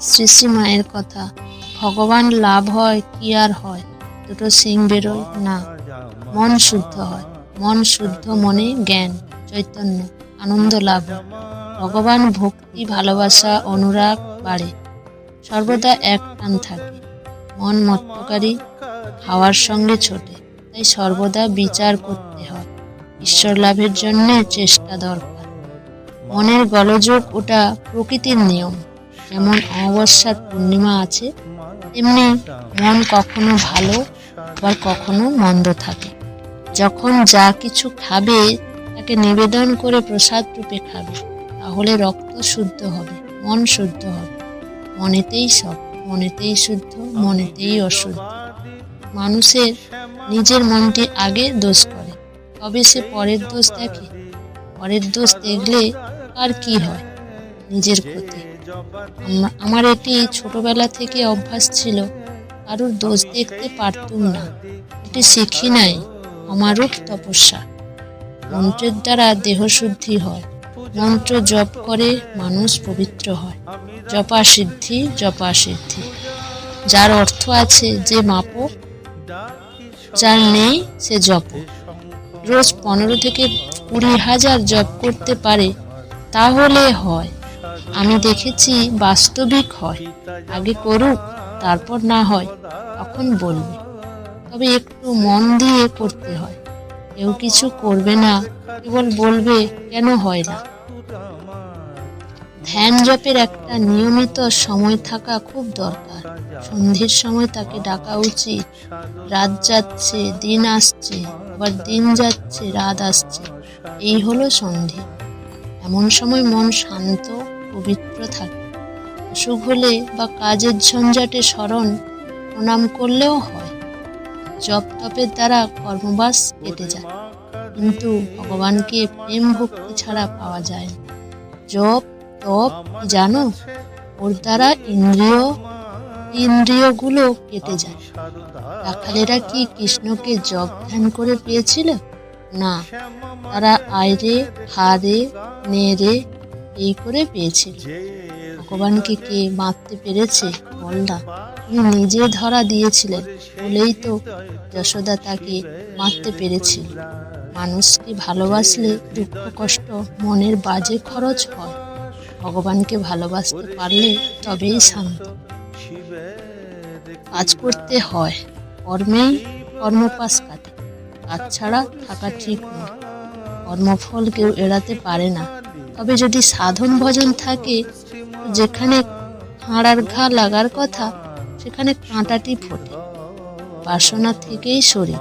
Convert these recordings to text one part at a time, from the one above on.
শ্রী শ্রী মায়ের কথা। ভগবান লাভ হয়, কি আর হয়? দুটো সিং বেরোয়, না। মন শুদ্ধ হয়। মন শুদ্ধ মনে জ্ঞান, চৈতন্য, আনন্দ লাভ ভগবান ভক্তি, ভালোবাসা, অনুরাগ বাড়ে। সর্বদা এক টান থাকে। মন মত্তকারী হাওয়ার সঙ্গে ছোটে। তাই সর্বদা বিচার করতে হয়। ঈশ্বর লাভের জন্য চেষ্টা দরকার। মনের গলযোগ ওটা প্রকৃতির নিয়ম। যেমন অমাবস্যার পূর্ণিমা আছে, তেমনি মন কখনো ভালো, আবার কখনো মন্দ থাকে। যখন যা কিছু খাবে, তাকে নিবেদন করে প্রসাদ রূপে খাবে। তাহলে রক্ত শুদ্ধ হবে, মন শুদ্ধ হবে। মনেতেই সব, মনেতেই শুদ্ধ, মনেতেই অশুদ্ধ। মানুষের নিজের মনটি আগে দোষ করে, তবে সে পরের দোষ দেখে। পরের দোষ দেখলে আর কি হয়? নিজের ক্ষতি। আমার এটি ছোটবেলা থেকে অভ্যাস ছিল। কারোর দোষ দেখতে পারতুম না। এটি শিখি নাই অমারূপ তপস্যা? মন্ত্রের দ্বারা দেহশুদ্ধি হয়। মন্ত্র জপ করে মানুষ পবিত্র হয়। জপা সিদ্ধি জপা সিদ্ধি। যার অর্থ আছে যে মাপো, যার নেই সে জপ। রোজ পনেরো থেকে কুড়ি হাজার জপ করতে পারে, তাহলে হয়। আমি দেখেছি বাস্তবিক হয়। আগে করুক, তারপর না হয়, তখন বলবে। তবে একটু মন দিয়ে করতে হয়। কেউ কিছু করবে না, কেবল বলবে, কেন হয় না? ধ্যান জপের একটা নিয়মিত সময় থাকা খুব দরকার। সন্ধ্যের সময় তাকে ডাকা উচিত। রাত যাচ্ছে, দিন আসছে, আবার দিন যাচ্ছে, রাত আসছে। এই হলো সন্ধে। এমন সময় মন শান্ত পবিত্র থাকে। অসুখ হলে বা কাজের ঝঞ্ঝাটে স্মরণ প্রণাম করলেও হয়। জপ তপের দ্বারা কর্মবাস কেটে যায়। কিন্তু ভগবানকে প্রেম ভক্তি ছাড়া পাওয়া যায় জপ তপ জানো, ওর দ্বারা ইন্দ্রিয়, ইন্দ্রিয়গুলো কেটে যায়। রাখালেরা কি কৃষ্ণকে জপ ধ্যান করে পেয়েছিল? না। তারা আয়রে হারে নেড়ে এই করে পেয়েছিল ভগবানকে কে মারতে পেরেছে? বলনা তিনি নিজে ধরা দিয়েছিলেন। বলেই তো যশোদা তাকে মারতে পেরেছিল মানুষকে ভালোবাসলে দুঃখ, কষ্ট, মনের বাজে খরচ হয়? ভগবানকে ভালোবাসতে পারলে তবেই শান্ত। কাজ করতে হয়। কর্মেই কর্মপাস কাটে। কাজ ছাড়া থাকা ঠিক নয়। কর্মফল কেউ এড়াতে পারে না। তবে যদি সাধন ভজন থাকে, যেখানে হাড়ার ঘা লাগার কথা, সেখানে কাঁটাটি ফোটে। বাসনা থেকেই শরীর।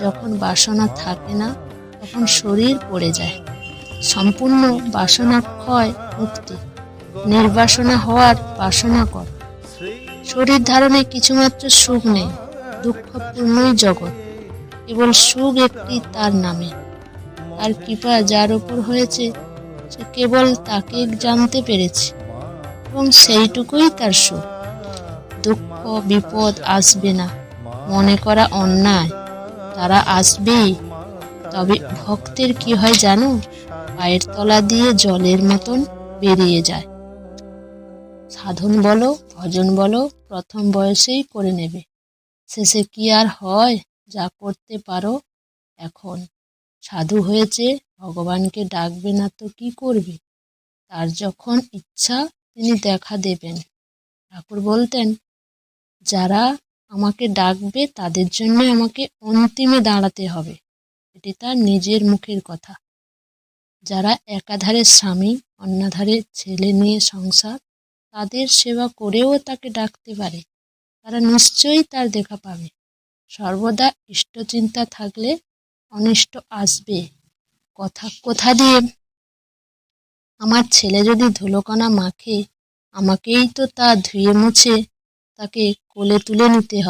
যখন বাসনা থাকে না, তখন শরীর পড়ে যায়। সম্পূর্ণ বাসনা ক্ষয় মুক্তি। নির্বাসনা হওয়ার বাসনা কর। শরীর ধারণে কিছুমাত্র সুখ নেই, দুঃখপূর্ণই জগৎ। কেবল সুখ একটি তার নামে। আর কৃপা যার উপর হয়েছে কেবল তাকে জানতে পেরেছে, এবং সেইটুকুই তার সুখ। দুঃখ, বিপদ আসবে না। মনে করা অন্যায়। তারা আসবেই। তবে ভক্তের কি হয় জানো? পায়ের তলা দিয়ে জলের মতন বেরিয়ে যায়। সাধন বলো, ভজন বলো, প্রথম বয়সেই করে নেবে। শেষে কি আর হয়? যা করতে পারো এখন। সাধু হয়েছে, ভগবানকে ডাকবে না তো কি করবে? তার যখন ইচ্ছা, তিনি দেখা দেবেন। ঠাকুর বলতেন, যারা আমাকে ডাকবে, তাদের জন্য আমাকে অন্তিমে দাঁড়াতে হবে। এটি তার নিজের মুখের কথা। যারা একাধারে স্বামী, অন্যধারে ছেলে নিয়ে সংসার, তাদের সেবা করেও তাকে ডাকতে পারে। তারা নিশ্চয়ই তার দেখা পাবে। সর্বদা ইষ্টচিন্তা থাকলে অনিষ্ট আসবে। কথা কোথা দিয়ে? আমার ছেলে যদি ধুলোকণা মাখে, আমাকেই তো তা ধুয়ে মুছে, তাকে কোলে তুলে নিতে হবে।